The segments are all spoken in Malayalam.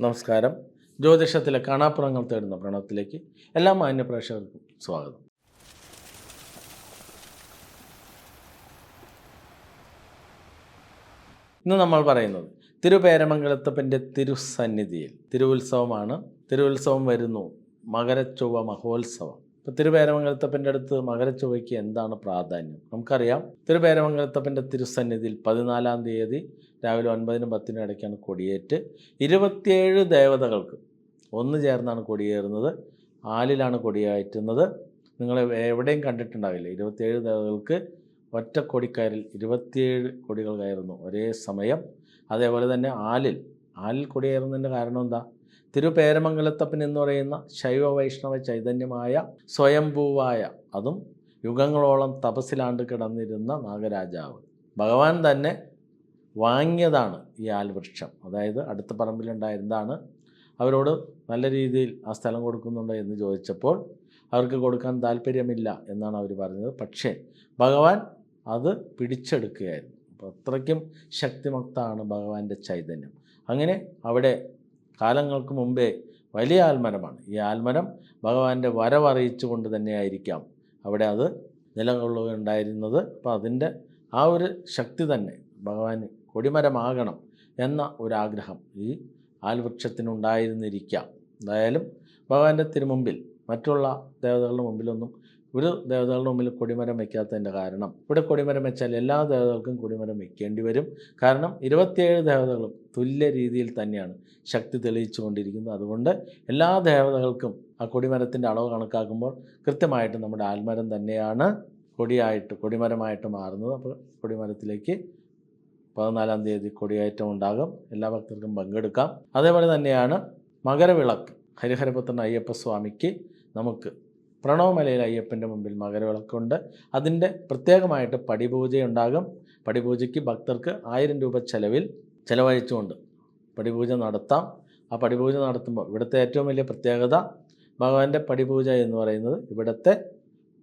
നമസ്കാരം. ജ്യോതിഷത്തിലെ കാണാപ്പുറങ്ങൾ തേടുന്ന പ്രണവത്തിലേക്ക് എല്ലാ മാന്യ പ്രേക്ഷകർക്കും സ്വാഗതം. ഇന്ന് നമ്മൾ പറയുന്നത് തിരുപേരമംഗലത്തപ്പന്റെ തിരുസന്നിധിയിൽ തിരുവുത്സവമാണ്. തിരുവുത്സവം വരുന്നു. മകരച്ചൊവ്വ മഹോത്സവം. ഇപ്പോൾ തിരുപേരമംഗലത്തപ്പന്റെ അടുത്ത് മകരച്ചൊവ്വയ്ക്ക് എന്താണ് പ്രാധാന്യം? നമുക്കറിയാം. തിരുപേരമംഗലത്തപ്പന്റെ തിരുസന്നിധിയിൽ പതിനാലാം തീയതി രാവിലെ ഒൻപതിനും പത്തിനും ഇടയ്ക്കാണ് കൊടിയേറ്റ്. ഇരുപത്തിയേഴ് ദേവതകൾക്ക് ഒന്ന് ചേർന്നാണ് കൊടിയേറുന്നത്. ആലിലാണ് കൊടിയേറ്റുന്നത്. നിങ്ങൾ എവിടെയും കണ്ടിട്ടുണ്ടാവില്ല. ഇരുപത്തിയേഴ് ദേവതകൾക്ക് ഒറ്റ കൊടിക്കയറിൽ ഇരുപത്തിയേഴ് കൊടികൾ കയറുന്നു ഒരേ സമയം. അതേപോലെ തന്നെ ആലിൽ. ആലിൽ കൊടിയേറുന്നതിന്റെ കാരണം എന്താ? തിരുപേരമംഗലത്തപ്പൻ എന്ന് പറയുന്ന ശൈവ വൈഷ്ണവ ചൈതന്യമായ സ്വയംഭൂവായ അതും യുഗങ്ങളോളം തപസ്സിലാണ്ട് കിടന്നിരുന്ന നാഗരാജാവ്. ഭഗവാൻ തന്നെ വാങ്ങിയതാണ് ഈ ആൽവൃക്ഷം അതായത് അടുത്ത പറമ്പിലുണ്ടായിരുന്നതാണ്. അവരോട് നല്ല രീതിയിൽ ആ സ്ഥലം കൊടുക്കുന്നുണ്ടോ എന്ന് ചോദിച്ചപ്പോൾ അവർക്ക് കൊടുക്കാൻ താല്പര്യമില്ല എന്നാണ് അവർ പറഞ്ഞത്. പക്ഷേ ഭഗവാൻ അത് പിടിച്ചെടുക്കുകയായിരുന്നു. അപ്പോൾ അത്രയ്ക്കും ശക്തിമത്താണ് ഭഗവാന്റെ ചൈതന്യം. അങ്ങനെ അവിടെ കാലങ്ങൾക്ക് മുമ്പേ വലിയ ആൽമരമാണ്. ഈ ആൽമരം ഭഗവാന്റെ വരവറിയിച്ചു കൊണ്ട് തന്നെയായിരിക്കാം. അവിടെ അത് നിലകൊള്ളുകയുണ്ടായിരുന്നത്. അപ്പോൾ അതിന്റെ ആ ഒരു ശക്തി തന്നെ ഭഗവാന് കൊടിമരമാകണം എന്ന ഒരാഗ്രഹം ഈ ആൽവൃക്ഷത്തിനുണ്ടായിരുന്നിരിക്കാം. എന്തായാലും ഭഗവാന്റെ തിരുമുമ്പിൽ മറ്റുള്ള ദേവതകളുടെ മുമ്പിലൊന്നും ഒരു ദേവതകളുടെ മുമ്പിൽ കൊടിമരം വയ്ക്കാത്തതിന്റെ കാരണം ഇവിടെ കൊടിമരം വെച്ചാൽ എല്ലാ ദേവതകൾക്കും കൊടിമരം വയ്ക്കേണ്ടി വരും. കാരണം ഇരുപത്തിയേഴ് ദേവതകളും തുല്യ രീതിയിൽ തന്നെയാണ് ശക്തി തെളിയിച്ചു കൊണ്ടിരിക്കുന്നത് അതുകൊണ്ട് എല്ലാ ദേവതകൾക്കും ആ കൊടിമരത്തിന്റെ അളവ് കണക്കാക്കുമ്പോൾ കൃത്യമായിട്ട് നമ്മുടെ ആൽമരം തന്നെയാണ് കൊടിയായിട്ട് കൊടിമരമായിട്ട് മാറുന്നത്. അപ്പോൾ കൊടിമരത്തിലേക്ക് പതിനാലാം തീയതി കൊടിയേറ്റം ഉണ്ടാകും. എല്ലാ ഭക്തർക്കും പങ്കെടുക്കാം. അതേപോലെ തന്നെയാണ് മകരവിളക്ക്. ഹരിഹരപുത്രൻ അയ്യപ്പസ്വാമിക്ക് നമുക്ക് പ്രണവമലയിൽ അയ്യപ്പന്റെ മുമ്പിൽ മകരവിളക്കുണ്ട്. അതിന്റെ പ്രത്യേകമായിട്ട് പടിപൂജയുണ്ടാകും. പടിപൂജയ്ക്ക് ഭക്തർക്ക് ആയിരം രൂപ ചെലവിൽ ചെലവഴിച്ചുകൊണ്ട് പടിപൂജ നടത്താം. ആ പടിപൂജ നടത്തുമ്പോൾ ഇവിടുത്തെ ഏറ്റവും വലിയ പ്രത്യേകത ഭഗവാന്റെ പടിപൂജ എന്ന് പറയുന്നത് ഇവിടുത്തെ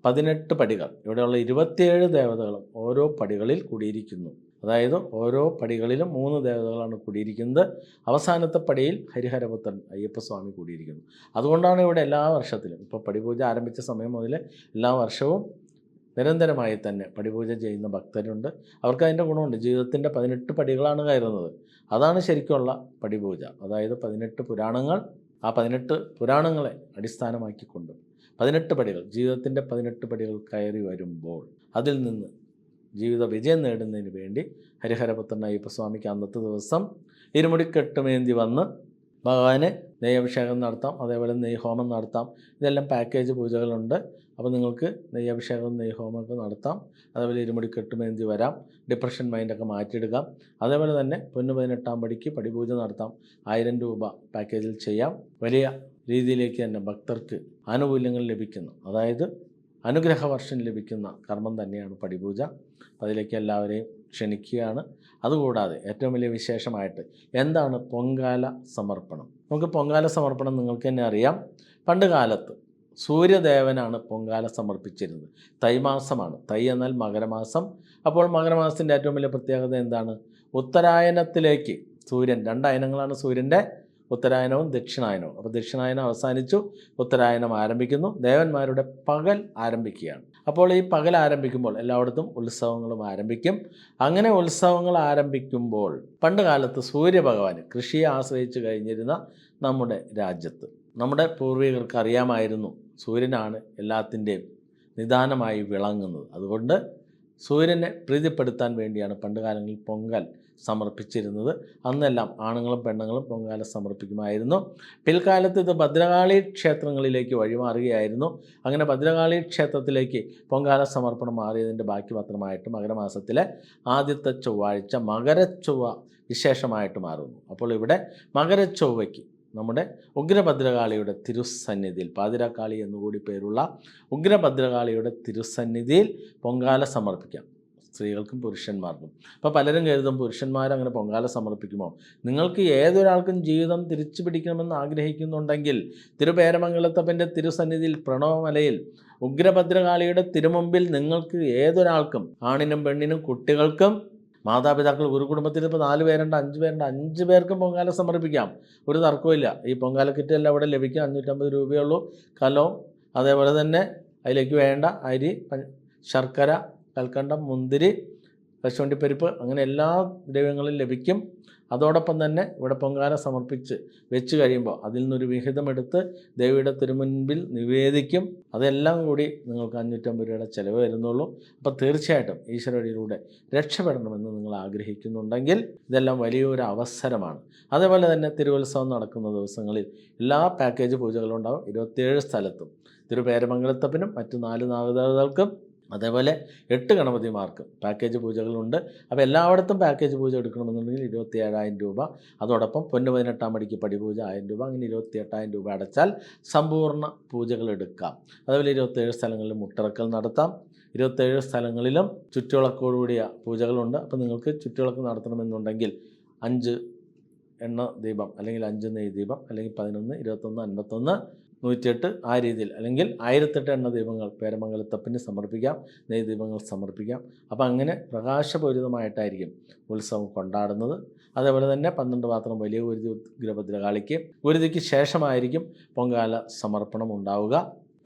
പതിനെട്ട് പടികൾ. ഇവിടെയുള്ള ഇരുപത്തിയേഴ് ദേവതകളും ഓരോ പടികളിൽ കൂടിയിരിക്കുന്നു. അതായത് ഓരോ പടികളിലും മൂന്ന് ദേവതകളാണ് കൂടിയിരിക്കുന്നത്. അവസാനത്തെ പടിയിൽ ഹരിഹരപുത്രൻ അയ്യപ്പസ്വാമി കൂടിയിരിക്കുന്നു. അതുകൊണ്ടാണ് ഇവിടെ എല്ലാ വർഷത്തിലും ഇപ്പോൾ പടിപൂജ ആരംഭിച്ച സമയം മുതൽ എല്ലാ വർഷവും നിരന്തരമായി തന്നെ പടിപൂജ ചെയ്യുന്ന ഭക്തരുണ്ട്. അവർക്ക് അതിന്റെ ഗുണമുണ്ട്. ജീവിതത്തിന്റെ പതിനെട്ട് പടികളാണ് കയറുന്നത്. അതാണ് ശരിക്കുള്ള പടിപൂജ. അതായത് പതിനെട്ട് പുരാണങ്ങൾ ആ പതിനെട്ട് പുരാണങ്ങളെ അടിസ്ഥാനമാക്കിക്കൊണ്ട് പതിനെട്ട് പടികൾ ജീവിതത്തിന്റെ പതിനെട്ട് പടികൾ കയറി വരുമ്പോൾ അതിൽ നിന്ന് ജീവിത വിജയം നേടുന്നതിന് വേണ്ടി ഹരിഹരപുത്രൻ അയ്യപ്പസ്വാമിക്ക് അന്നത്തെ ദിവസം ഇരുമുടിക്കെട്ടുമേന്തി വന്ന് ഭഗവാന് നെയ്യഭിഷേകം നടത്താം അതേപോലെ നെയ്യ് ഹോമം നടത്താം. ഇതെല്ലാം പാക്കേജ് പൂജകളുണ്ട്. അപ്പോൾ നിങ്ങൾക്ക് നെയ്യഭിഷേകം നെയ്യ് ഹോമമൊക്കെ നടത്താം. അതേപോലെ ഇരുമുടി കെട്ടുമേന്തി വരാം ഡിപ്രഷൻ മൈൻഡൊക്കെ മാറ്റിയെടുക്കാം. അതേപോലെ തന്നെ പൊന്നു പതിനെട്ടാം പടിക്ക് പടിപൂജ നടത്താം. ആയിരം രൂപ പാക്കേജിൽ ചെയ്യാം. വലിയ രീതിയിലേക്ക് തന്നെ ഭക്തർക്ക് ആനുകൂല്യങ്ങൾ ലഭിക്കുന്നു. അതായത് അനുഗ്രഹവർഷം ലഭിക്കുന്ന കർമ്മം തന്നെയാണ് പടിപൂജ. അതിലേക്ക് എല്ലാവരെയും ക്ഷണിക്കുകയാണ്. അതുകൂടാതെ ഏറ്റവും വലിയ വിശേഷമായിട്ട് എന്താണ് പൊങ്കാല സമർപ്പണം? നമുക്ക് പൊങ്കാല സമർപ്പണം നിങ്ങൾക്ക് തന്നെ അറിയാം. പണ്ട് കാലത്ത് സൂര്യദേവനാണ് പൊങ്കാല സമർപ്പിച്ചിരുന്നത്. തൈമാസമാണ് തൈ എന്നാൽ മകരമാസം. അപ്പോൾ മകരമാസത്തിന്റെ ഏറ്റവും വലിയ പ്രത്യേകത എന്താണ്? ഉത്തരായനത്തിലേക്ക് സൂര്യൻ രണ്ടയനങ്ങളാണ് സൂര്യന്റെ ഉത്തരായനവും ദക്ഷിണായനവും. അപ്പോൾ ദക്ഷിണായനം അവസാനിച്ചു ഉത്തരായനം ആരംഭിക്കുന്നു. ദേവന്മാരുടെ പകൽ ആരംഭിക്കുകയാണ്. അപ്പോൾ ഈ പകൽ ആരംഭിക്കുമ്പോൾ എല്ലായിടത്തും ഉത്സവങ്ങളും ആരംഭിക്കും. അങ്ങനെ ഉത്സവങ്ങൾ ആരംഭിക്കുമ്പോൾ പണ്ട് കാലത്ത് സൂര്യഭഗവാൻ കൃഷിയെ ആശ്രയിച്ച് കഴിഞ്ഞിരുന്ന നമ്മുടെ രാജ്യത്ത്. നമ്മുടെ പൂർവികർക്ക് അറിയാമായിരുന്നു സൂര്യനാണ് എല്ലാത്തിന്റെയും നിദാനമായി വിളങ്ങുന്നത്. അതുകൊണ്ട് സൂര്യനെ പ്രീതിപ്പെടുത്താൻ വേണ്ടിയാണ് പണ്ട് കാലങ്ങളിൽ പൊങ്കൽ സമർപ്പിച്ചിരുന്നത്. അന്നെല്ലാം ആണുങ്ങളും പെണ്ണുങ്ങളും പൊങ്കാല സമർപ്പിക്കുമായിരുന്നു. പിൽക്കാലത്ത് ഇത് ഭദ്രകാളി ക്ഷേത്രങ്ങളിലേക്ക് വഴിമാറുകയായിരുന്നു. അങ്ങനെ ഭദ്രകാളി ക്ഷേത്രത്തിലേക്ക് പൊങ്കാല സമർപ്പണം മാറിയതിന്റെ ബാക്കി പത്രമായിട്ട് മകരമാസത്തിലെ ആദ്യത്തെ ചൊവ്വാഴ്ച മകരച്ചൊവ്വ വിശേഷമായിട്ട് മാറുന്നു. അപ്പോൾ ഇവിടെ മകരച്ചൊവ്വയ്ക്ക് നമ്മുടെ ഉഗ്രഭദ്രകാളിയുടെ തിരുസന്നിധിയിൽ പാതിരാക്കാളി എന്നുകൂടി പേരുള്ള ഉഗ്രഭദ്രകാളിയുടെ തിരുസന്നിധിയിൽ പൊങ്കാല സമർപ്പിക്കാം. സ്ത്രീകൾക്കും പുരുഷന്മാർക്കും. അപ്പോൾ പലരും കരുതും പുരുഷന്മാർ അങ്ങനെ പൊങ്കാല സമർപ്പിക്കുമോ? നിങ്ങൾക്ക് ഏതൊരാൾക്കും ജീവിതം തിരിച്ചു പിടിക്കണമെന്ന് ആഗ്രഹിക്കുന്നുണ്ടെങ്കിൽ തിരുപേരമംഗലത്തപ്പന്റെ തിരുസന്നിധിയിൽ പ്രണവമലയിൽ ഉഗ്രഭദ്രകാളിയുടെ തിരുമുമ്പിൽ നിങ്ങൾക്ക് ഏതൊരാൾക്കും ആണിനും പെണ്ണിനും കുട്ടികൾക്കും മാതാപിതാക്കൾ ഒരു കുടുംബത്തിൽ ഇപ്പോൾ നാല് പേരുണ്ട് അഞ്ച് പേരുണ്ട് അഞ്ച് പേർക്കും പൊങ്കാല സമർപ്പിക്കാം. ഒരു തർക്കമില്ല ഈ പൊങ്കാല കിറ്റ് എല്ലാം ഇവിടെ ലഭിക്കും അഞ്ഞൂറ്റമ്പത് രൂപയുള്ളൂ കലവും അതേപോലെ തന്നെ അതിലേക്ക് വേണ്ട അരി ശർക്കര കൽക്കണ്ടം മുന്തിരി കശുവണ്ടിപ്പരിപ്പ് അങ്ങനെ എല്ലാ ദ്രവ്യങ്ങളും ലഭിക്കും. അതോടൊപ്പം തന്നെ ഇവിടെ പൊങ്കാല സമർപ്പിച്ച് വെച്ച് കഴിയുമ്പോൾ അതിൽ നിന്നൊരു വിഹിതമെടുത്ത് ദേവിയുടെ തിരുമുൻപിൽ നിവേദിക്കും. അതെല്ലാം കൂടി നിങ്ങൾക്ക് അഞ്ഞൂറ്റമ്പത് രൂപയുടെ ചിലവ് വരുന്നുള്ളൂ. അപ്പോൾ തീർച്ചയായിട്ടും ഈശ്വരടിയിലൂടെ രക്ഷപ്പെടണമെന്ന് നിങ്ങൾ ആഗ്രഹിക്കുന്നുണ്ടെങ്കിൽ ഇതെല്ലാം വലിയൊരു അവസരമാണ്. അതേപോലെ തന്നെ തിരുവത്സവം നടക്കുന്ന ദിവസങ്ങളിൽ എല്ലാ പാക്കേജ് പൂജകളും ഉണ്ടാവും. ഇരുപത്തിയേഴ് സ്ഥലത്തും. തിരുപേരമംഗലത്തപ്പനും മറ്റു നാല് നാഗദേവതകൾക്കും അതേപോലെ എട്ട് ഗണപതിമാർക്ക് പാക്കേജ് പൂജകളുണ്ട്. അപ്പോൾ എല്ലായിടത്തും പാക്കേജ് പൂജ എടുക്കണമെന്നുണ്ടെങ്കിൽ ഇരുപത്തി ഏഴായിരം രൂപ. അതോടൊപ്പം പൊന്നു പതിനെട്ടാം മടിക്ക് പടിപൂജ ആയിരം രൂപ. അങ്ങനെ ഇരുപത്തി എട്ടായിരം രൂപ അടച്ചാൽ സമ്പൂർണ പൂജകൾ എടുക്കാം. അതേപോലെ ഇരുപത്തേഴ് സ്ഥലങ്ങളിൽ മുട്ടിറക്കൽ നടത്താം. ഇരുപത്തേഴ് സ്ഥലങ്ങളിലും ചുറ്റുവിളക്കോടുകൂടിയ പൂജകളുണ്ട്. അപ്പോൾ നിങ്ങൾക്ക് ചുറ്റുവിളക്ക് നടത്തണമെന്നുണ്ടെങ്കിൽ അഞ്ച് എണ്ണ ദീപം അല്ലെങ്കിൽ അഞ്ച് നെയ് ദീപം അല്ലെങ്കിൽ പതിനൊന്ന് ഇരുപത്തൊന്ന് അൻപത്തൊന്ന് നൂറ്റിയെട്ട് ആ രീതിയിൽ. അല്ലെങ്കിൽ ആയിരത്തെട്ട് എണ്ണ ദീപങ്ങൾ പേരമംഗലത്തപ്പന് സമർപ്പിക്കാം നെയ് ദീപങ്ങൾ സമർപ്പിക്കാം. അപ്പോൾ അങ്ങനെ പ്രകാശപൂരിതമായിട്ടായിരിക്കും ഉത്സവം കൊണ്ടാടുന്നത്. അതേപോലെ തന്നെ പന്ത്രണ്ട് പാത്രം വലിയ ഗുരുതി ഗൃഹഭദ്രകാളിക്ക് ഗുരുതിക്ക് ശേഷമായിരിക്കും പൊങ്കാല സമർപ്പണം ഉണ്ടാവുക.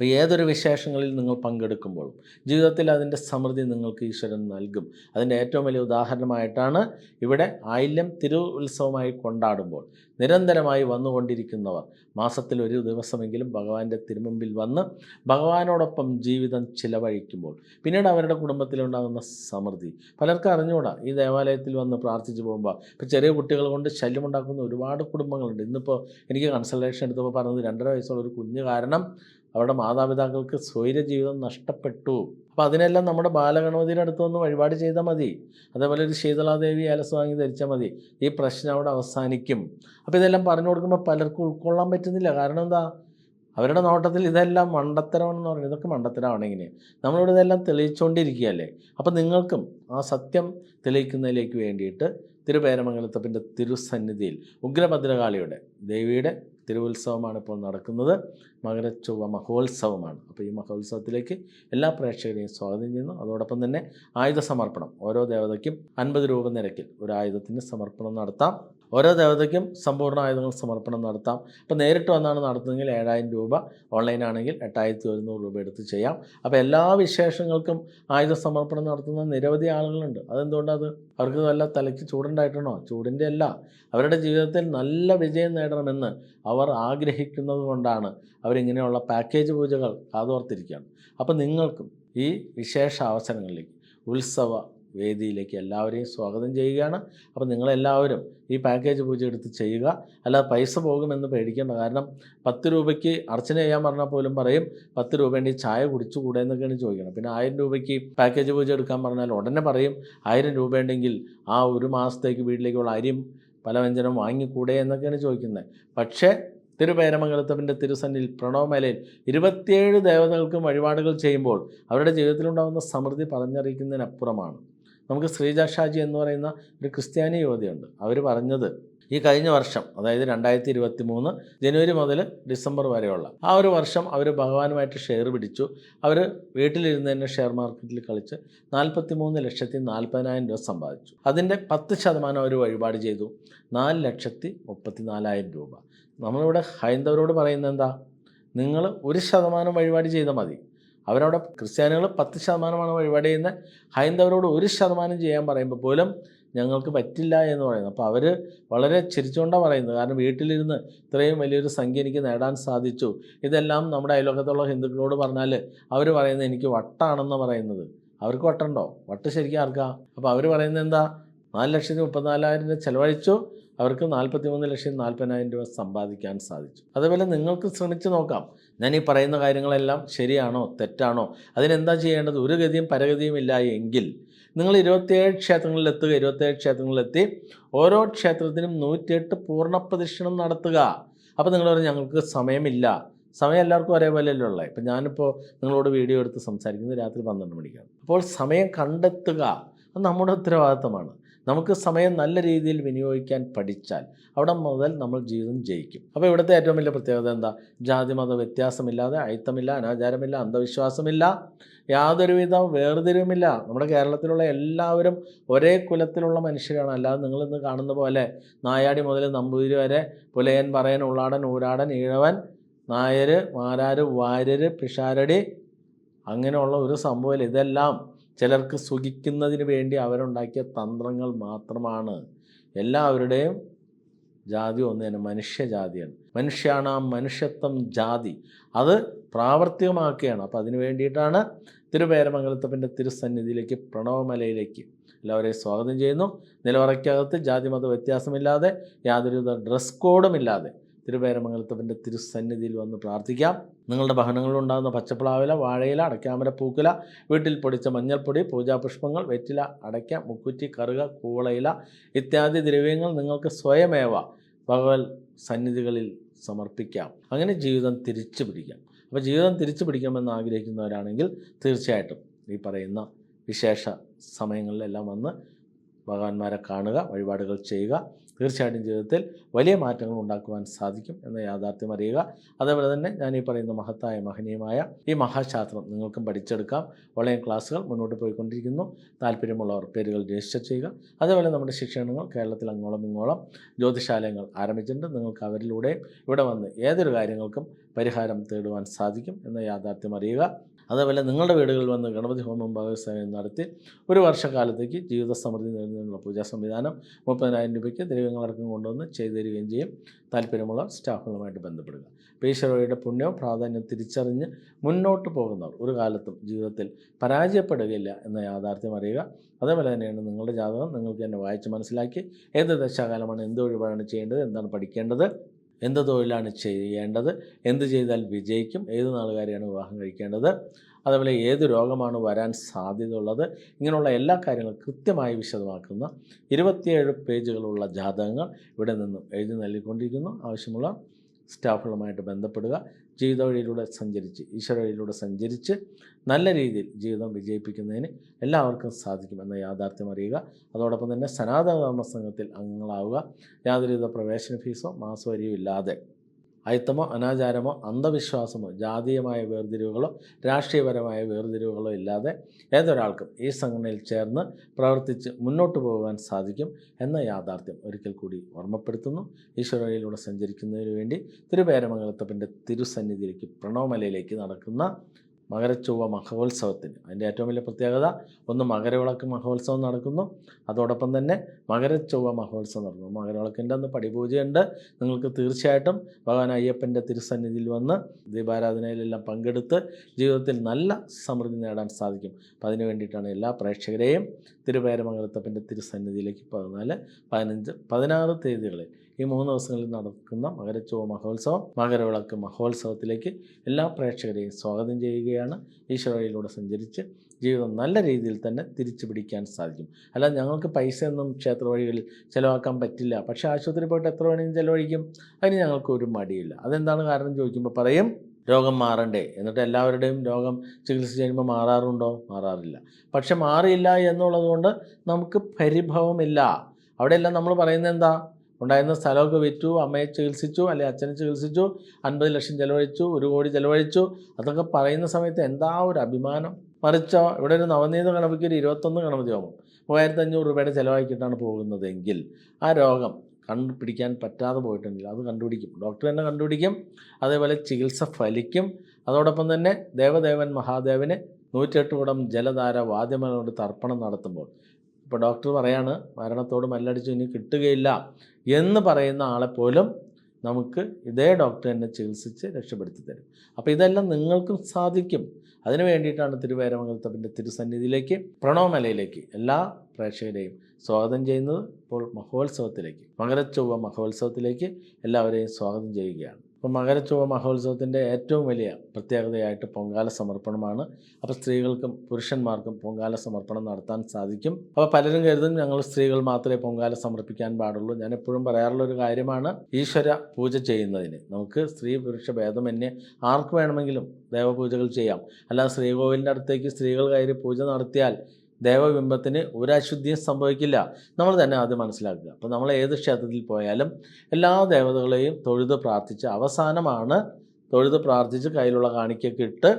അപ്പോൾ ഏതൊരു വിശേഷങ്ങളിൽ നിങ്ങൾ പങ്കെടുക്കുമ്പോഴും ജീവിതത്തിൽ അതിന്റെ സമൃദ്ധി നിങ്ങൾക്ക് ഈശ്വരൻ നൽകും. അതിന്റെ ഏറ്റവും വലിയ ഉദാഹരണമായിട്ടാണ് ഇവിടെ ആയില്യം തിരു ഉത്സവമായി കൊണ്ടാടുമ്പോൾ നിരന്തരമായി വന്നുകൊണ്ടിരിക്കുന്നവർ മാസത്തിൽ ഒരു ദിവസമെങ്കിലും ഭഗവാന്റെ തിരുമുമ്പിൽ വന്ന് ഭഗവാനോടൊപ്പം ജീവിതം ചിലവഴിക്കുമ്പോൾ പിന്നീട് അവരുടെ കുടുംബത്തിലുണ്ടാകുന്ന സമൃദ്ധി. പലർക്കും അറിഞ്ഞുകൂടാ? ഈ ദേവാലയത്തിൽ വന്ന് പ്രാർത്ഥിച്ചു പോകുമ്പോൾ ഇപ്പോൾ ചെറിയ കുട്ടികൾ കൊണ്ട് ശല്യമുണ്ടാക്കുന്ന ഒരുപാട് കുടുംബങ്ങളുണ്ട്. ഇന്നിപ്പോൾ എനിക്ക് കൺസൾട്ടേഷൻ എടുത്തപ്പോൾ പറഞ്ഞത് രണ്ടര വയസ്സുള്ള ഒരു കുഞ്ഞ് കാരണം അവരുടെ മാതാപിതാക്കൾക്ക് സ്വൈര ജീവിതം നഷ്ടപ്പെട്ടു. അപ്പോൾ അതിനെല്ലാം നമ്മുടെ ബാലഗണപതിയുടെ അടുത്ത് ഒന്ന് വഴിപാട് ചെയ്താൽ മതി. അതേപോലെ ഒരു ശീതളാദേവി അലസ് വാങ്ങി ധരിച്ചാൽ മതി. ഈ പ്രശ്നം അവിടെ അവസാനിക്കും. അപ്പോൾ ഇതെല്ലാം പറഞ്ഞു കൊടുക്കുമ്പോൾ പലർക്കും ഉൾക്കൊള്ളാൻ പറ്റുന്നില്ല. കാരണം എന്താ? അവരുടെ നോട്ടത്തിൽ ഇതെല്ലാം മണ്ടത്തരമാണെന്ന് പറഞ്ഞു. ഇതൊക്കെ മണ്ടത്തരമാണ് ഇങ്ങനെ. ഇതെല്ലാം തെളിയിച്ചുകൊണ്ടിരിക്കുകയല്ലേ അപ്പോൾ നിങ്ങൾക്കും ആ സത്യം തെളിയിക്കുന്നതിലേക്ക് വേണ്ടിയിട്ട് തിരുപേരമംഗലത്തപ്പന്റെ തിരുസന്നിധിയിൽ ഉഗ്രഭദ്രകാളിയുടെ ദേവിയുടെ തിരുവുത്സവമാണ് ഇപ്പോൾ നടക്കുന്നത്. മകരച്ചൊവ്വ മഹോത്സവമാണ്. അപ്പോൾ ഈ മഹോത്സവത്തിലേക്ക് എല്ലാ പ്രേക്ഷകരെയും സ്വാഗതം ചെയ്യുന്നു. അതോടൊപ്പം തന്നെ ആയുധ സമർപ്പണം. ഓരോ ദേവതയ്ക്കും അൻപത് രൂപ നിരക്കിൽ ഒരു ആയുധത്തിന് സമർപ്പണം നടത്താം. ഓരോ ദേവതയ്ക്കും സമ്പൂർണ ആയുധങ്ങൾ സമർപ്പണം നടത്താം. അപ്പോൾ നേരിട്ട് വന്നാണ് നടത്തുന്നതെങ്കിൽ ഏഴായിരം രൂപ. ഓൺലൈനാണെങ്കിൽ എട്ടായിരത്തി ഒരുന്നൂറ് രൂപ എടുത്ത് ചെയ്യാം. അപ്പോൾ എല്ലാ വിശേഷങ്ങൾക്കും ആയുധ സമർപ്പണം നടത്തുന്ന നിരവധി ആളുകളുണ്ട്. അതെന്തുകൊണ്ടത് അവർക്ക് നല്ല തലയ്ക്ക് ചൂടുണ്ടായിട്ടാണോ ചൂടിന്റെ അല്ല. അവരുടെ ജീവിതത്തിൽ നല്ല വിജയം നേടണമെന്ന് അവർ ആഗ്രഹിക്കുന്നത് കൊണ്ടാണ്. അവരിങ്ങനെയുള്ള പാക്കേജ് പൂജകൾ കാതോർത്തിരിക്കുകയാണ്. അപ്പോൾ നിങ്ങൾക്കും ഈ വിശേഷ അവസരങ്ങളിലേക്ക് ഉത്സവ വേദിയിലേക്ക് എല്ലാവരെയും സ്വാഗതം ചെയ്യുകയാണ്. അപ്പോൾ നിങ്ങളെല്ലാവരും ഈ പാക്കേജ് പൂജ എടുത്ത് ചെയ്യുക. അല്ലാതെ പൈസ പോകുമെന്ന് പേടിക്കേണ്ട കാരണം പത്ത് രൂപയ്ക്ക് അർച്ചന ചെയ്യാൻ പറഞ്ഞാൽ പോലും പറയും പത്ത് രൂപേന്റെ ചായ കുടിച്ചുകൂടെ എന്നൊക്കെയാണ് ചോദിക്കണം പിന്നെ ആയിരം രൂപയ്ക്ക് പാക്കേജ് പൂജ എടുക്കാൻ പറഞ്ഞാൽ ഉടനെ പറയും ആയിരം രൂപയുണ്ടെങ്കിൽ ആ ഒരു മാസത്തേക്ക് വീട്ടിലേക്കുള്ള അരിയും പലവ്യഞ്ജനം വാങ്ങിക്കൂടെ എന്നൊക്കെയാണ് ചോദിക്കുന്നത്. പക്ഷേ തിരുപേരമംഗലത്തപ്പന്റെ തിരുസന്നിൽ പ്രണവമേലയിൽ ഇരുപത്തിയേഴ് ദേവതകൾക്കും വഴിപാടുകൾ ചെയ്യുമ്പോൾ അവരുടെ ജീവിതത്തിലുണ്ടാകുന്ന സമൃദ്ധി പറഞ്ഞറിയിക്കുന്നതിനപ്പുറമാണ്. നമുക്ക് ശ്രീജ ഷാജി എന്ന് പറയുന്ന ഒരു ക്രിസ്ത്യാനി യുവതിയുണ്ട്. അവർ പറഞ്ഞത് ഈ കഴിഞ്ഞ വർഷം അതായത് രണ്ടായിരത്തി ഇരുപത്തി മൂന്ന് ജനുവരി മുതൽ ഡിസംബർ വരെയുള്ള ആ ഒരു വർഷം അവർ ഭഗവാനുമായിട്ട് ഷെയർ പിടിച്ചു. അവർ വീട്ടിലിരുന്ന് തന്നെ ഷെയർ മാർക്കറ്റിൽ കളിച്ച് നാൽപ്പത്തി മൂന്ന് ലക്ഷത്തി നാൽപ്പതിനായിരം രൂപ സമ്പാദിച്ചു. അതിന്റെ പത്ത് ശതമാനം അവർ വഴിപാട് ചെയ്തു. നാല് ലക്ഷത്തി മുപ്പത്തി നാലായിരം രൂപ. നമ്മളിവിടെ ഹൈന്ദവരോട് പറയുന്നത് എന്താ? നിങ്ങൾ ഒരു ശതമാനം വഴിപാട് ചെയ്താൽ മതി. അവരവിടെ ക്രിസ്ത്യാനികൾ പത്ത് ശതമാനമാണ് വഴിപാട് ചെയ്യുന്നത്. ഹൈന്ദവരോട് ഒരു ശതമാനം ചെയ്യാൻ പറയുമ്പോൾ പോലും ഞങ്ങൾക്ക് പറ്റില്ല എന്ന് പറയുന്നത് അപ്പോൾ അവർ വളരെ ചിരിച്ചുകൊണ്ടാണ് പറയുന്നത്. കാരണം വീട്ടിലിരുന്ന് ഇത്രയും വലിയൊരു സംഖ്യ എനിക്ക് നേടാൻ സാധിച്ചു. ഇതെല്ലാം നമ്മുടെ അയലോകത്തുള്ള ഹിന്ദുക്കളോട് പറഞ്ഞാൽ അവർ പറയുന്നത് എനിക്ക് വട്ടാണെന്ന് പറയുന്നത്. അവർക്ക് വട്ടുണ്ടോ? വട്ട് ശരിക്കും ആർക്കാ? അപ്പോൾ അവർ പറയുന്നത് എന്താ? നാല് ലക്ഷത്തി മുപ്പത്തിനാലായിരം രൂപ ചിലവഴിച്ചു. അവർക്ക് നാൽപ്പത്തി മൂന്ന് ലക്ഷം നാൽപ്പതിനായിരം രൂപ സമ്പാദിക്കാൻ സാധിച്ചു. അതുപോലെ നിങ്ങൾക്ക് ശ്രമിച്ചു നോക്കാം. ഞാൻ ഈ പറയുന്ന കാര്യങ്ങളെല്ലാം ശരിയാണോ? തെറ്റാണോ? അതിനെന്താ ചെയ്യേണ്ടത്? ഒരു ഗതിയും പരഗതിയും ഇല്ല എങ്കിൽ നിങ്ങൾ ഇരുപത്തിയേഴ് ക്ഷേത്രങ്ങളിൽ എത്തുക ഇരുപത്തിയേഴ് ക്ഷേത്രങ്ങളിലെത്തി ഓരോ ക്ഷേത്രത്തിനും നൂറ്റിയെട്ട് പൂർണ പ്രദക്ഷിണം നടത്തുക. അപ്പോൾ നിങ്ങൾ പറയും ഞങ്ങൾക്ക് സമയമില്ല. സമയം എല്ലാവർക്കും ഒരേപോലെയല്ലേ ഉള്ളത് ഇപ്പം ഞാനിപ്പോൾ നിങ്ങളോട് വീഡിയോ എടുത്ത് സംസാരിക്കുന്നത് രാത്രി പന്ത്രണ്ട് മണിക്കാണ്. അപ്പോൾ സമയം കണ്ടെത്തുക അത് നമ്മുടെ ഉത്തരവാദിത്തമാണ്. നമുക്ക് സമയം നല്ല രീതിയിൽ വിനിയോഗിക്കാൻ പഠിച്ചാൽ അവിടെ മുതൽ നമ്മൾ ജീവിതം ജയിക്കും. അപ്പോൾ ഇവിടുത്തെ ഏറ്റവും വലിയ പ്രത്യേകത എന്താ? ജാതി മത വ്യത്യാസമില്ലാതെ അയിത്തമില്ല അനാചാരമില്ല അന്ധവിശ്വാസമില്ല. യാതൊരുവിധ വേർതിരിവുമില്ല. നമ്മുടെ കേരളത്തിലുള്ള എല്ലാവരും ഒരേ കുലത്തിലുള്ള മനുഷ്യരാണ്. അല്ലാതെ നിങ്ങളിന്ന് കാണുന്ന പോലെ നായാടി മുതൽ നമ്പൂതിരി വരെ പുലയൻ പറയൻ ഉള്ളാടൻ ഊരാടൻ ഈഴവൻ നായർ മാരാര് വാര്യർ പിഷാരടി അങ്ങനെയുള്ള ഒരു സംഭവമില്ല ഇതെല്ലാം ചിലർക്ക് സുഖിക്കുന്നതിന് വേണ്ടി അവരുണ്ടാക്കിയ തന്ത്രങ്ങൾ മാത്രമാണ്. എല്ലാവരുടെയും ജാതി ഒന്ന് തന്നെ മനുഷ്യജാതിയാണ്. മനുഷ്യാണ് ആ മനുഷ്യത്വം ജാതി. അത് പ്രാവർത്തികമാക്കുകയാണ്. അപ്പോൾ അതിന് വേണ്ടിയിട്ടാണ് തിരുവേരമംഗലത്തപ്പന്റെ തിരുസന്നിധിയിലേക്ക് പ്രണവമലയിലേക്ക് എല്ലാവരെയും സ്വാഗതം ചെയ്യുന്നു. നിലവറയ്ക്കകത്ത് ജാതി മത വ്യത്യാസമില്ലാതെ യാതൊരുവിധ ഡ്രസ് കോഡും കോഡുമില്ലാതെ തിരുപേരമംഗലത്തപ്പന്റെ തിരുസന്നിധിയിൽ വന്ന് പ്രാർത്ഥിക്കാം. നിങ്ങളുടെ ഭവനങ്ങളിലുണ്ടാകുന്ന പച്ചപ്ലാവില വാഴയില അടയ്ക്കാമര പൂക്കില വീട്ടിൽ പൊടിച്ച മഞ്ഞൾപ്പൊടി പൂജാപുഷ്പങ്ങൾ വെറ്റില അടയ്ക്ക മുക്കുറ്റി കറുക കൂവളയില ഇത്യാദി ദ്രവ്യങ്ങൾ നിങ്ങൾക്ക് സ്വയമേവ ഭഗവത് സന്നിധികളിൽ സമർപ്പിക്കാം. അങ്ങനെ ജീവിതം തിരിച്ചു പിടിക്കാം അപ്പോൾ ജീവിതം തിരിച്ചു പിടിക്കണമെന്ന് ആഗ്രഹിക്കുന്നവരാണെങ്കിൽ തീർച്ചയായിട്ടും ഈ പറയുന്ന വിശേഷ സമയങ്ങളിലെല്ലാം വന്ന് ഭഗവാന്മാരെ കാണുക വഴിപാടുകൾ ചെയ്യുക. തീർച്ചയായിട്ടും ജീവിതത്തിൽ വലിയ മാറ്റങ്ങൾ ഉണ്ടാക്കുവാൻ സാധിക്കും എന്ന യാഥാർത്ഥ്യം അറിയുക. അതേപോലെ തന്നെ ഞാൻ ഈ പറയുന്ന മഹത്തായ മഹനീയമായ ഈ മഹാശാസ്ത്രം നിങ്ങൾക്കും പഠിച്ചെടുക്കാം. ഓൺലൈൻ ക്ലാസ്സുകൾ മുന്നോട്ട് പോയിക്കൊണ്ടിരിക്കുന്നു. താല്പര്യമുള്ളവർ പേരുകൾ രജിസ്റ്റർ ചെയ്യുക. അതേപോലെ നമ്മുടെ ശിക്ഷണങ്ങൾ കേരളത്തിൽ അങ്ങോളം ഇങ്ങോളം ജ്യോതിശാലയങ്ങൾ ആരംഭിച്ചിട്ടുണ്ട്. നിങ്ങൾക്ക് അവരിലൂടെ ഇവിടെ വന്ന് ഏതൊരു കാര്യങ്ങൾക്കും പരിഹാരം തേടുവാൻ സാധിക്കും എന്ന യാഥാർത്ഥ്യം അറിയുക. അതേപോലെ നിങ്ങളുടെ വീടുകളിൽ വന്ന് ഗണപതി ഹോമം ഭാഗസ്വാമ്യം നടത്തി ഒരു വർഷക്കാലത്തേക്ക് ജീവിത സമൃദ്ധി നേടുന്നതിനുള്ള പൂജാ സംവിധാനം മുപ്പതിനായിരം രൂപയ്ക്ക് ദൈവങ്ങളടക്കം കൊണ്ടുവന്ന് ചെയ്തു തരികയും ചെയ്യും. താല്പര്യമുള്ള സ്റ്റാഫുകളുമായിട്ട് ബന്ധപ്പെടുക. പേശ്വരയുടെ പുണ്യവും പ്രാധാന്യം തിരിച്ചറിഞ്ഞ് മുന്നോട്ട് പോകുന്നവർ ഒരു കാലത്തും ജീവിതത്തിൽ പരാജയപ്പെടുകയില്ല എന്ന യാഥാർത്ഥ്യം അറിയുക. അതേപോലെ തന്നെയാണ് നിങ്ങളുടെ ജാതകം നിങ്ങൾക്ക് തന്നെ വായിച്ച് മനസ്സിലാക്കി ഏത് ദശാകാലമാണ് എന്ത് വഴിപാടാണ് ചെയ്യേണ്ടത് എന്താണ് പഠിക്കേണ്ടത് എന്ത് തൊഴിലാണ് ചെയ്യേണ്ടത്? എന്ത് ചെയ്താൽ വിജയിക്കും? ഏത് നാളുകാരെയാണ് വിവാഹം കഴിക്കേണ്ടത്? അതുപോലെ ഏത് രോഗമാണ് വരാൻ സാധ്യതയുള്ളത്? ഇങ്ങനെയുള്ള എല്ലാ കാര്യങ്ങളും കൃത്യമായി വിശദമാക്കുന്ന ഇരുപത്തിയേഴ് പേജുകളുള്ള ജാതകങ്ങൾ ഇവിടെ നിന്നും എഴുതി നൽകിക്കൊണ്ടിരിക്കുന്നു. ആവശ്യമുള്ള സ്റ്റാഫുകളുമായിട്ട് ബന്ധപ്പെടുക. ജീവിത വഴിയിലൂടെ സഞ്ചരിച്ച് ഈശ്വര വഴിയിലൂടെ സഞ്ചരിച്ച് നല്ല രീതിയിൽ ജീവിതം വിജയിപ്പിക്കുന്നതിന് എല്ലാവർക്കും സാധിക്കുമെന്ന യാഥാർത്ഥ്യം അറിയുക. അതോടൊപ്പം തന്നെ സനാതന ധർമ്മ സംഘത്തിൽ അംഗങ്ങളാവുക. യാതൊരുവിധ പ്രവേശന ഫീസോ മാസവരിയോ ഇല്ലാതെ. അയിത്തമോ അനാചാരമോ അന്ധവിശ്വാസമോ ജാതീയമായ വേർതിരിവുകളോ രാഷ്ട്രീയപരമായ വേർതിരിവുകളോ ഇല്ലാതെ ഏതൊരാൾക്കും ഈ സംഘടനയിൽ ചേർന്ന് പ്രവർത്തിച്ച് മുന്നോട്ട് പോകാൻ സാധിക്കും എന്ന യാഥാർത്ഥ്യം ഒരിക്കൽ കൂടി ഓർമ്മപ്പെടുത്തുന്നു. ഈശ്വരയിലൂടെ സഞ്ചരിക്കുന്നതിന് വേണ്ടി തിരുപേരമംഗലത്തപ്പന്റെ തിരുസന്നിധിയിലേക്ക് പ്രണവമലയിലേക്ക് നടക്കുന്ന മകരച്ചൊവ്വ മഹോത്സവത്തിന്. അതിന്റെ ഏറ്റവും വലിയ പ്രത്യേകത ഒന്ന് മകരവിളക്ക് മഹോത്സവം നടക്കുന്നു. അതോടൊപ്പം തന്നെ മകരച്ചൊവ്വ മഹോത്സവം നടക്കുന്നു മകരവിളക്കിന്റെ അന്ന് പടിപൂജയുണ്ട്. നിങ്ങൾക്ക് തീർച്ചയായിട്ടും ഭഗവാൻ അയ്യപ്പന്റെ തിരുസന്നിധിയിൽ വന്ന് ദീപാരാധനയിലെല്ലാം പങ്കെടുത്ത് ജീവിതത്തിൽ നല്ല സമൃദ്ധി നേടാൻ സാധിക്കും. അപ്പം അതിന് വേണ്ടിയിട്ടാണ് എല്ലാ പ്രേക്ഷകരെയും തിരുവേരമംഗലത്തപ്പന്റെ തിരുസന്നിധിയിലേക്ക് പതിനാല് പതിനഞ്ച് പതിനാറ് തീയതികളിൽ ഈ മൂന്ന് ദിവസങ്ങളിൽ നടക്കുന്ന മകരച്ചൊവ്വ മഹോത്സവം മകരവിളക്ക് മഹോത്സവത്തിലേക്ക് എല്ലാ പ്രേക്ഷകരെയും സ്വാഗതം ചെയ്യുകയാണ്. ഈശ്വരയിലൂടെ സഞ്ചരിച്ച് ജീവിതം നല്ല രീതിയിൽ തന്നെ തിരിച്ചു പിടിക്കാൻ സാധിക്കും. അല്ല ഞങ്ങൾക്ക് പൈസയൊന്നും ക്ഷേത്ര വഴികളിൽ ചിലവാക്കാൻ പറ്റില്ല. പക്ഷേ ആശുപത്രി പോയിട്ട് എത്ര വേണമെങ്കിലും ചിലവഴിക്കും. അതിന് ഞങ്ങൾക്ക് ഒരു മടിയില്ല. അതെന്താണ് കാരണം ചോദിക്കുമ്പോൾ പറയും രോഗം മാറണ്ടേ? എന്നിട്ട് എല്ലാവരുടെയും രോഗം ചികിത്സ ചെയ്യുമ്പോൾ മാറാറുണ്ടോ? മാറാറില്ല. പക്ഷെ മാറിയില്ല എന്നുള്ളത് കൊണ്ട് നമുക്ക് പരിഭവമില്ല. അവിടെയെല്ലാം നമ്മൾ പറയുന്നത് എന്താ? ഉണ്ടായിരുന്ന സ്ഥലമൊക്കെ വിറ്റു അമ്മയെ ചികിത്സിച്ചു അല്ലെ അച്ഛനെ ചികിത്സിച്ചു അൻപത് ലക്ഷം ചിലവഴിച്ചു ഒരു കോടി ചിലവഴിച്ചു. അതൊക്കെ പറയുന്ന സമയത്ത് എന്താ ഒരു അഭിമാനം? മറിച്ചോ ഇവിടെ ഒരു നവനീത ഗണപതിക്ക് ഒരു ഇരുപത്തൊന്ന് ഗണപതി ആകും മൂവായിരത്തി അഞ്ഞൂറ് രൂപയുടെ ചിലവാക്കിയിട്ടാണ് പോകുന്നതെങ്കിൽ ആ രോഗം കണ്ടുപിടിക്കാൻ പറ്റാതെ പോയിട്ടുണ്ടെങ്കിൽ അത് കണ്ടുപിടിക്കും. ഡോക്ടർ തന്നെ കണ്ടുപിടിക്കും. അതേപോലെ ചികിത്സ ഫലിക്കും. അതോടൊപ്പം തന്നെ ദേവദേവൻ മഹാദേവന് നൂറ്റെട്ട് കുടം ജലധാര വാദ്യമനോട് തർപ്പണം നടത്തുമ്പോൾ ഇപ്പോൾ ഡോക്ടർ പറയാണ് മരണത്തോട് മല്ലടിച്ച് ഇനി കിട്ടുകയില്ല എന്ന് പറയുന്ന ആളെ പോലും നമുക്ക് ഇതേ ഡോക്ടർ തന്നെ ചികിത്സിച്ച് രക്ഷപ്പെടുത്തി തരും. അപ്പോൾ ഇതെല്ലാം നിങ്ങൾക്കും സാധിക്കും. അതിനു വേണ്ടിയിട്ടാണ് തിരുവേരമംഗലത്തപ്പന്റെ തിരുസന്നിധിയിലേക്ക് പ്രണവമലയിലേക്ക് എല്ലാ പ്രേക്ഷകരെയും സ്വാഗതം ചെയ്യുന്നത് ഇപ്പോൾ മഹോത്സവത്തിലേക്ക് മകരച്ചൊവ്വ മഹോത്സവത്തിലേക്ക് എല്ലാവരെയും സ്വാഗതം ചെയ്യുകയാണ്. അപ്പോൾ മകരച്ചൊവ്വ മഹോത്സവത്തിന്റെ ഏറ്റവും വലിയ പ്രത്യേകതയായിട്ട് പൊങ്കാല സമർപ്പണമാണ്. അപ്പോൾ സ്ത്രീകൾക്കും പുരുഷന്മാർക്കും പൊങ്കാല സമർപ്പണം നടത്താൻ സാധിക്കും. അപ്പോൾ പലരും കരുതും ഞങ്ങൾ സ്ത്രീകൾ മാത്രമേ പൊങ്കാല സമർപ്പിക്കാൻ പാടുള്ളൂ. ഞാൻ എപ്പോഴും പറയാറുള്ള ഒരു കാര്യമാണ് ഈശ്വര പൂജ ചെയ്യുന്നതിന്. നമുക്ക് സ്ത്രീ പുരുഷ ഭേദമന്യേ ആർക്ക് വേണമെങ്കിലും ദേവപൂജകൾ ചെയ്യാം. അല്ലാതെ ശ്രീകോവിലിന്റെ അടുത്തേക്ക് സ്ത്രീകൾ കയറി പൂജ നടത്തിയാൽ ദേവബിംബത്തിന് ഒരു അശുദ്ധിയും സംഭവിക്കില്ല. നമ്മൾ തന്നെ ആദ്യം മനസ്സിലാക്കുക. അപ്പോൾ നമ്മൾ ഏത് ക്ഷേത്രത്തിൽ പോയാലും എല്ലാ ദേവതകളെയും തൊഴുത് പ്രാർത്ഥിച്ച് അവസാനമാണ് തൊഴുത് പ്രാർത്ഥിച്ച് കയ്യിലുള്ള കാണിക്കൊക്കെ ഇട്ട്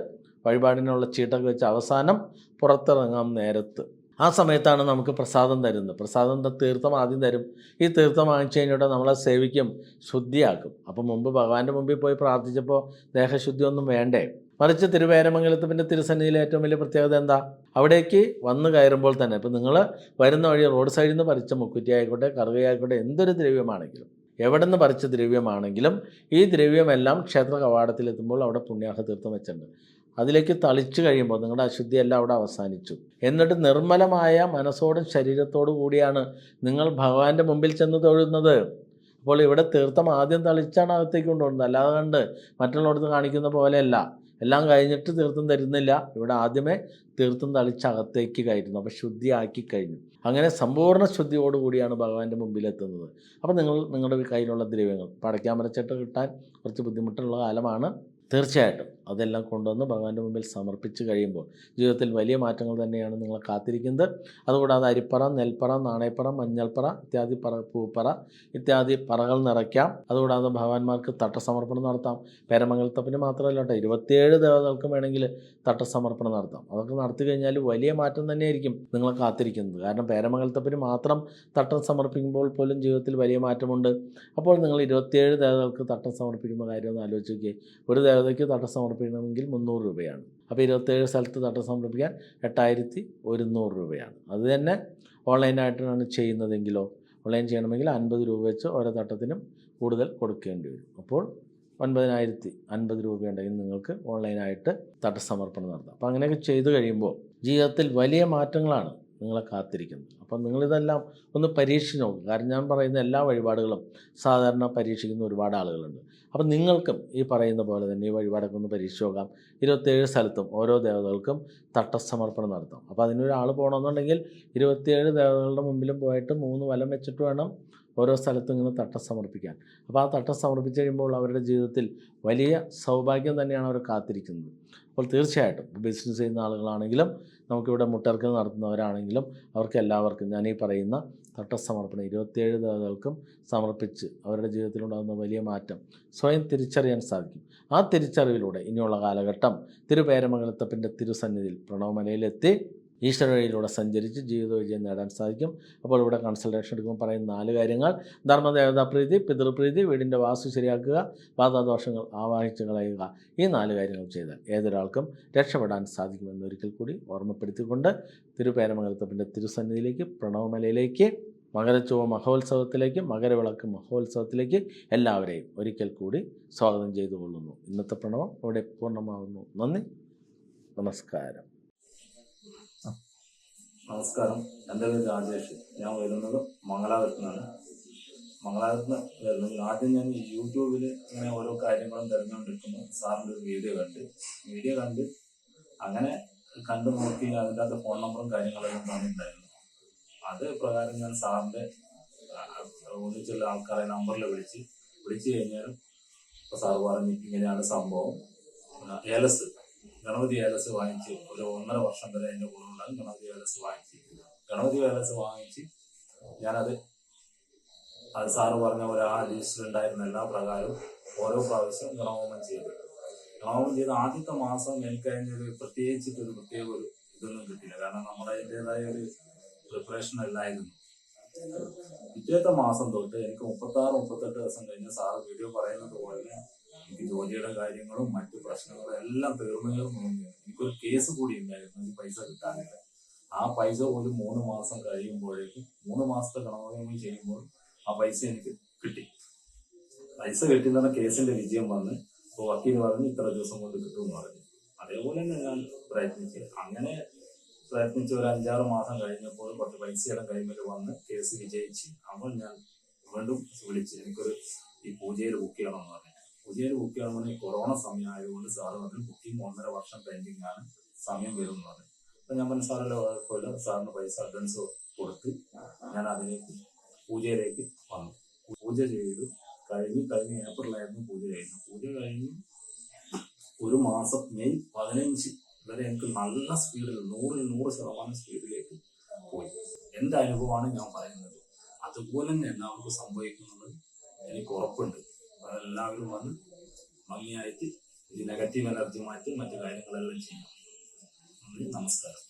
വഴിപാടിനുള്ള ചീട്ടൊക്കെ വെച്ച് അവസാനം പുറത്തിറങ്ങാം നേരത്ത്. ആ സമയത്താണ് നമുക്ക് പ്രസാദം തരുന്നത്. പ്രസാദം തീർത്ഥം ആദ്യം തരും. ഈ തീർത്ഥം വാങ്ങിച്ചു കഴിഞ്ഞിട്ട് നമ്മളെ സേവിക്കും ശുദ്ധിയാക്കും. അപ്പോൾ മുമ്പ് ഭഗവാന്റെ മുമ്പിൽ പോയി പ്രാർത്ഥിച്ചപ്പോൾ ദേഹശുദ്ധി ഒന്നും വേണ്ടേ? മറിച്ച് തിരുവേരമംഗലത്ത് പിന്നെ തിരുസന്നിധിയിലെ ഏറ്റവും വലിയ പ്രത്യേകത എന്താ? അവിടേക്ക് വന്നു കയറുമ്പോൾ തന്നെ ഇപ്പം നിങ്ങൾ വരുന്ന വഴി റോഡ് സൈഡിൽ നിന്ന് പറിച്ച മുക്കുറ്റി ആയിക്കോട്ടെ കറുകയായിക്കോട്ടെ എന്തൊരു ദ്രവ്യമാണെങ്കിലും എവിടെ നിന്ന് പറിച്ച ദ്രവ്യമാണെങ്കിലും ഈ ദ്രവ്യമെല്ലാം ക്ഷേത്ര കവാടത്തിലെത്തുമ്പോൾ അവിടെ പുണ്യാഹ തീർത്ഥം വെച്ചിട്ടുണ്ട്. അതിലേക്ക് തളിച്ചു കഴിയുമ്പോൾ നിങ്ങളുടെ അശുദ്ധിയെല്ലാം അവിടെ അവസാനിച്ചു. എന്നിട്ട് നിർമ്മലമായ മനസ്സോടും ശരീരത്തോടും കൂടിയാണ് നിങ്ങൾ ഭഗവാന്റെ മുമ്പിൽ ചെന്ന് തൊഴുന്നത്. അപ്പോൾ ഇവിടെ തീർത്ഥം ആദ്യം തളിച്ചാണ് അകത്തേക്ക് കൊണ്ടുപോകുന്നത്. അല്ലാതെ കണ്ട് മറ്റുള്ളവർക്ക് കാണിക്കുന്ന പോലെയല്ല. എല്ലാം കഴിഞ്ഞിട്ട് തീർത്തും തരുന്നില്ല. ഇവിടെ ആദ്യമേ തീർത്തും തളിച്ചകത്തേക്ക് കയറ്റുന്നു. അപ്പോൾ ശുദ്ധിയാക്കി കഴിഞ്ഞു. അങ്ങനെ സമ്പൂർണ ശുദ്ധിയോടുകൂടിയാണ് ഭഗവാന്റെ മുമ്പിലെത്തുന്നത്. അപ്പോൾ നിങ്ങൾ നിങ്ങളുടെ കയ്യിലുള്ള ദ്രവ്യങ്ങൾ പടയ്ക്കാമരച്ചിട്ട് കിട്ടാൻ കുറച്ച് ബുദ്ധിമുട്ടുള്ള കാലമാണ്. തീർച്ചയായിട്ടും. അതെല്ലാം കൊണ്ടുവന്ന് ഭഗവാന്റെ മുമ്പിൽ സമർപ്പിച്ച് കഴിയുമ്പോൾ ജീവിതത്തിൽ വലിയ മാറ്റങ്ങൾ തന്നെയാണ് നിങ്ങളെ കാത്തിരിക്കുന്നത്. അതുകൂടാതെ അരിപ്പറ നെൽപ്പറ നാണയപ്പറ മഞ്ഞൾപ്പറ ഇത്യാദി പറ പൂപ്പറ ഇത്യാദി പറകൾ നിറയ്ക്കാം. അതുകൂടാതെ ഭഗവാന്മാർക്ക് തട്ടസമർപ്പണം നടത്താം. പേരമംഗലത്തപ്പിന് മാത്രമല്ല കേട്ടോ ഇരുപത്തിയേഴ് ദേവതകൾക്കും വേണമെങ്കിൽ തട്ടസമർപ്പണം നടത്താം. അതൊക്കെ നടത്തി കഴിഞ്ഞാൽ വലിയ മാറ്റം തന്നെയായിരിക്കും നിങ്ങളെ കാത്തിരിക്കുന്നത്. കാരണം പേരമംഗലത്തപ്പിന് മാത്രം തട്ടം സമർപ്പിക്കുമ്പോൾ പോലും ജീവിതത്തിൽ വലിയ മാറ്റമുണ്ട്. അപ്പോൾ നിങ്ങൾ ഇരുപത്തിയേഴ് ദേവതകൾക്ക് തട്ടം സമർപ്പിക്കുന്ന കാര്യം ആലോചിച്ച് നോക്കിയേ. ഒരു ദേവതയ്ക്ക് തട്ടം സമർപ്പിക്കണമെങ്കിൽ മുന്നൂറ് രൂപയാണ്. അപ്പോൾ ഇരുപത്തേഴ് സ്ഥലത്ത് തട്ടം സമർപ്പിക്കാൻ എട്ടായിരത്തി ഒരുന്നൂറ് രൂപയാണ്. അത് തന്നെ ഓൺലൈനായിട്ടാണ് ചെയ്യുന്നതെങ്കിലോ ഓൺലൈൻ ചെയ്യണമെങ്കിൽ അൻപത് രൂപ വെച്ച് ഓരോ തട്ടത്തിനും കൂടുതൽ കൊടുക്കേണ്ടി വരും. അപ്പോൾ ഒൻപതിനായിരത്തി അൻപത് രൂപയുണ്ടെങ്കിൽ നിങ്ങൾക്ക് ഓൺലൈനായിട്ട് തട്ടസമർപ്പണം നടത്താം. അപ്പോൾ അങ്ങനെയൊക്കെ ചെയ്തു കഴിയുമ്പോൾ ജീവിതത്തിൽ വലിയ മാറ്റങ്ങളാണ് നിങ്ങളെ കാത്തിരിക്കുന്നത്. അപ്പം നിങ്ങളിതെല്ലാം ഒന്ന് പരീക്ഷിച്ച് നോക്കുക കാരണം ഞാൻ പറയുന്ന എല്ലാ വഴിപാടുകളും സാധാരണ പരീക്ഷിക്കുന്ന ഒരുപാട് ആളുകളുണ്ട്. അപ്പം നിങ്ങൾക്കും ഈ പറയുന്ന പോലെ തന്നെ ഈ വഴിപാടൊക്കെ പരീക്ഷിച്ച് നോക്കാം ഇരുപത്തേഴ് സ്ഥലത്തും ഓരോ ദേവതകൾക്കും തട്ടസമർപ്പണം നടത്താം. അപ്പോൾ അതിനൊരാൾ പോകണമെന്നുണ്ടെങ്കിൽ ഇരുപത്തിയേഴ് ദേവതകളുടെ മുമ്പിലും പോയിട്ട് മൂന്ന് വലം വെച്ചിട്ട് വേണം ഓരോ സ്ഥലത്തും ഇങ്ങനെ തട്ടം സമർപ്പിക്കാൻ അപ്പോൾ ആ തട്ടം സമർപ്പിച്ച് കഴിയുമ്പോൾ അവരുടെ ജീവിതത്തിൽ വലിയ സൗഭാഗ്യം തന്നെയാണ് അവർ കാത്തിരിക്കുന്നത്. അപ്പോൾ തീർച്ചയായിട്ടും ബിസിനസ് ചെയ്യുന്ന ആളുകളാണെങ്കിലും നമുക്കിവിടെ മുട്ടർക്കൽ നടത്തുന്നവരാണെങ്കിലും അവർക്ക് എല്ലാവർക്കും ഞാൻ ഈ പറയുന്ന തട്ടസമർപ്പണം. ഇരുപത്തിയേഴ് ദേവതകൾക്കും സമർപ്പിച്ച് അവരുടെ ജീവിതത്തിലുണ്ടാകുന്ന വലിയ മാറ്റം സ്വയം തിരിച്ചറിയാൻ സാധിക്കും. ആ തിരിച്ചറിവിലൂടെ ഇനിയുള്ള കാലഘട്ടം തിരുപേരമംഗലത്തപ്പന്റെ തിരുസന്നിധിയിൽ പ്രണവമലയിലെത്തി ഈശ്വര വഴിയിലൂടെ സഞ്ചരിച്ച് ജീവിത വിജയം നേടാൻ സാധിക്കും. അപ്പോൾ ഇവിടെ കൺസൾട്ടേഷൻ എടുക്കുമ്പോൾ പറയുന്ന നാല് കാര്യങ്ങൾ. ധർമ്മദേവതാപ്രീതി പിതൃപ്രീതി വീടിന്റെ വാസ്തു ശരിയാക്കുക പാതാദോഷങ്ങൾ ആവാഹിച്ച് കളയുക. ഈ നാല് കാര്യങ്ങൾ ചെയ്താൽ ഏതൊരാൾക്കും രക്ഷപ്പെടാൻ സാധിക്കുമെന്ന് ഒരിക്കൽ കൂടി ഓർമ്മപ്പെടുത്തിക്കൊണ്ട് തിരുപേരമംഗലത്തപ്പന്റെ തിരുസന്നിധിയിലേക്ക് പ്രണവമലയിലേക്ക് മകരച്ചുവ മഹോത്സവത്തിലേക്ക് മകരവിളക്ക് മഹോത്സവത്തിലേക്ക് എല്ലാവരെയും ഒരിക്കൽ കൂടി സ്വാഗതം ചെയ്തു കൊള്ളുന്നു ഇന്നത്തെ പ്രണവം അവിടെ പൂർണമാകുന്നു നന്ദി. നമസ്കാരം. നമസ്കാരം. എന്റെ പേര് രാജേഷ്. ഞാൻ വരുന്നത് മംഗലാപുരത്തു നിന്നാണ് മംഗലാപുരത്ത് വരുന്നത്. ആദ്യം ഞാൻ യൂട്യൂബിൽ ഇങ്ങനെ ഓരോ കാര്യങ്ങളും തിരഞ്ഞുകൊണ്ടിരിക്കുന്നു. സാറിന്റെ ഒരു വീഡിയോ കണ്ട്. വീഡിയോ കണ്ട് അങ്ങനെ കണ്ടു നോക്കി അതിന്റെ അകത്ത് ഫോൺ നമ്പറും കാര്യങ്ങളെല്ലാം തന്നിട്ടുണ്ടായിരുന്നു അത് പ്രകാരം ഞാൻ സാറിന്റെ ഒന്നിച്ചുള്ള ആൾക്കാരെ നമ്പറിൽ വിളിച്ച് വിളിച്ചു കഴിഞ്ഞാലും ഇപ്പോൾ പറഞ്ഞു ഇങ്ങനെയാണ് സംഭവം. ഏലസ് ഗണപതി ഏലസ് വാങ്ങിച്ച് ഒരു ഒന്നര വർഷം വരെ എന്റെ കൂടെ ഉണ്ടാകും ഗണപതി ഏലസ് വാങ്ങിച്ച്. ഗണപതി ഏലസ് വാങ്ങിച്ച് ഞാനത് അത് സാറ് പറഞ്ഞ പോലെ ആ ലിസ്റ്റിൽ ഉണ്ടായിരുന്ന എല്ലാ പ്രകാരവും ഓരോ പ്രാവശ്യം ഗണഹോമം ചെയ്തു. ഗണഹോമം ചെയ്ത ആദ്യത്തെ മാസം എനിക്ക് അതിന്റെ പ്രത്യേകിച്ചിട്ട് ഒരു പ്രത്യേക ഒരു ഇതൊന്നും കിട്ടില്ല കാരണം നമ്മുടെ അതിന്റെതായ ഒരു പ്രിപ്പറേഷൻ അല്ലായിരുന്നു. പിറ്റേത്തെ മാസം തൊട്ട് എനിക്ക് മുപ്പത്തി ആറ് മുപ്പത്തെട്ട് ദിവസം കഴിഞ്ഞ് സാറ് വീഡിയോ പറയുന്നത് പോലെ എനിക്ക് ജോലിയുടെ കാര്യങ്ങളും മറ്റു പ്രശ്നങ്ങളും എല്ലാം തീർന്നു. എനിക്കൊരു കേസ് കൂടി ഉണ്ടായിരുന്നു. എനിക്ക് പൈസ കിട്ടാനില്ല. ആ പൈസ പോലും മൂന്ന് മാസം കഴിയുമ്പോഴേക്കും മൂന്ന് മാസത്തെ ഗണഹോമം ചെയ്യുമ്പോൾ ആ പൈസ എനിക്ക് കിട്ടി. പൈസ കിട്ടുന്ന കേസിന്റെ വിജയം വന്ന് അപ്പോൾ വക്കീൽ പറഞ്ഞ് ഇത്ര ദിവസം കൊണ്ട് കിട്ടുമെന്ന് പറഞ്ഞു. അതേപോലെ തന്നെ ഞാൻ പ്രയത്നിച്ചു. അങ്ങനെ പ്രയത്നിച്ച് ഒരു അഞ്ചാറ് മാസം കഴിഞ്ഞപ്പോൾ കുറച്ച് പൈസയുടെ കൈമേൽ വന്ന് കേസ് വിജയിച്ച് അപ്പോൾ ഞാൻ വീണ്ടും വിളിച്ച് എനിക്കൊരു ഈ പൂജയിൽ ബുക്ക് ചെയ്യണമെന്ന് പറഞ്ഞു. പൂജയിൽ ബുക്ക് ഈ കൊറോണ സമയം ആയതുകൊണ്ട് സാറ് പറഞ്ഞു ബുക്കിംഗ് ഒന്നര വർഷം പെൻഡിങ് ആണ് സമയം വരുന്നത്. അപ്പൊ ഞാൻ പറഞ്ഞു സാറല്ല കുഴപ്പമില്ല. സാറിന് പൈസ അഡ്വാൻസ് കൊടുത്ത് ഞാൻ അതിലേക്ക് പൂജയിലേക്ക് വന്നു. പൂജ ചെയ്തു. കഴിഞ്ഞ് കഴിഞ്ഞ് ഏപ്രിലായിരുന്നു പൂജ കഴിഞ്ഞു പൂജ കഴിഞ്ഞ് ഒരു മാസം മെയ് പതിനഞ്ച് വരെ എനിക്ക് നല്ല സ്പീഡിൽ നൂറിൽ നൂറ് ശതമാനം സ്പീഡിലേക്ക് പോയി. എന്റെ അനുഭവമാണ് ഞാൻ പറയുന്നത്. അതുപോലെ തന്നെ എല്ലാവർക്കും സംഭവിക്കുന്നത് എനിക്ക് ഉറപ്പുണ്ട്. അതെല്ലാവരും വന്ന് ഭംഗിയായിട്ട് ഇത് നെഗറ്റീവ് എനർജി മാറ്റി മറ്റു കാര്യങ്ങളെല്ലാം ചെയ്യണം. നന്ദി, നമസ്കാരം.